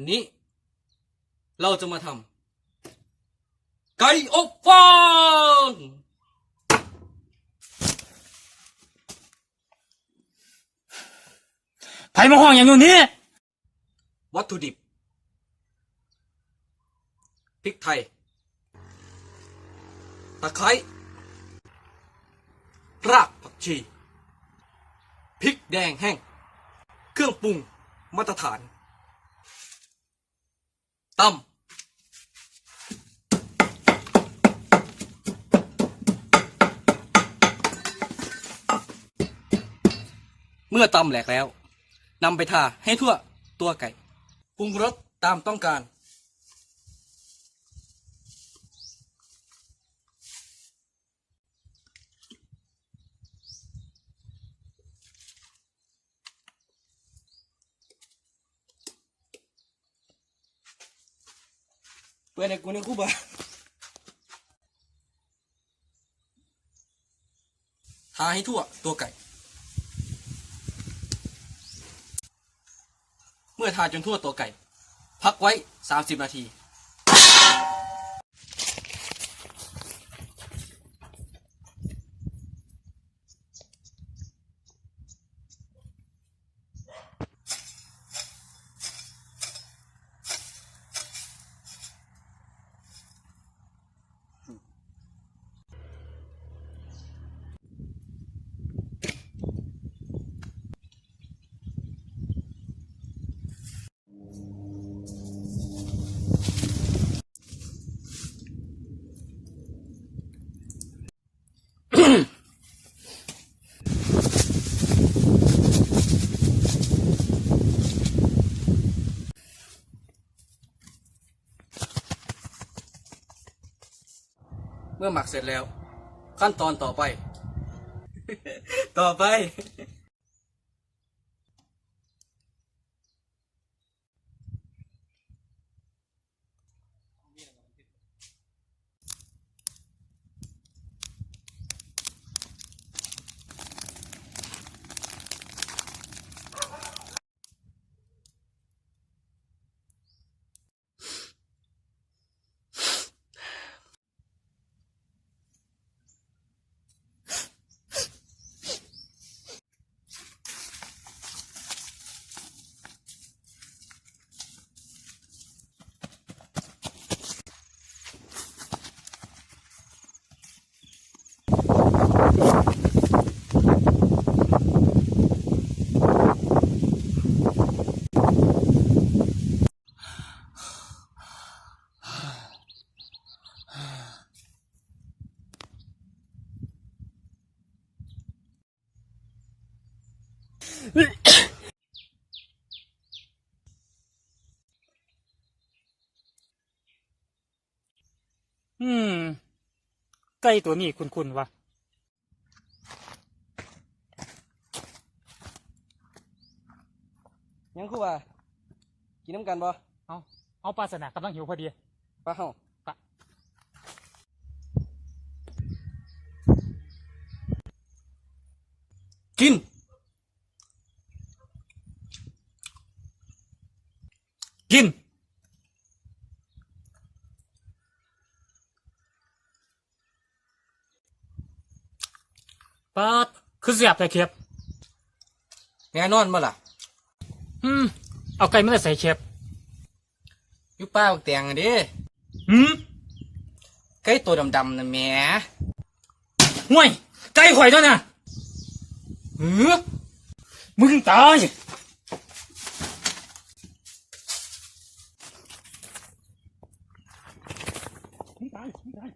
วันนี้ เราจะมาทำไก่อบฟางไผมาห้องอย่างอยู่นี่ วัตถุดิบ พริกไทย ตะไคร้รากผักชี พริกแดงแห้ง เครื่องปรุงมาตรฐาน ต้มเมื่อตำแหลกแล้วนำไปทาให้ทั่วตัวไก่ปรุงรสตามต้องการ เปิดในกูนี่กูบ่าทาให้ทั่วตัวไก่ เมื่อทาจนทั่วตัวไก่ พักไว้ 30 นาที เมื่อหมักเสร็จแล้ว ขั้นตอนต่อไป ต่อไป อืม ไก่ตัวนี้คุณคุณวะ ยังคือว่า กินน้ำกันบ่เอาเอาปลาสนะกำลังหิวพอดีป้าเฮาปะกิน กินปลาดคือเสียบแต่เข็บแน่นอนมาล่ะ อืมเอาไก่ไม่ได้ใส่เข็บอยู่ป้าบักแตงอะเดิอืมไก่ตัวดำๆน่ะแหมห่วย ไก่ข่อยตัวน่ะเหือมึงตาย มึงตาย มึงตาย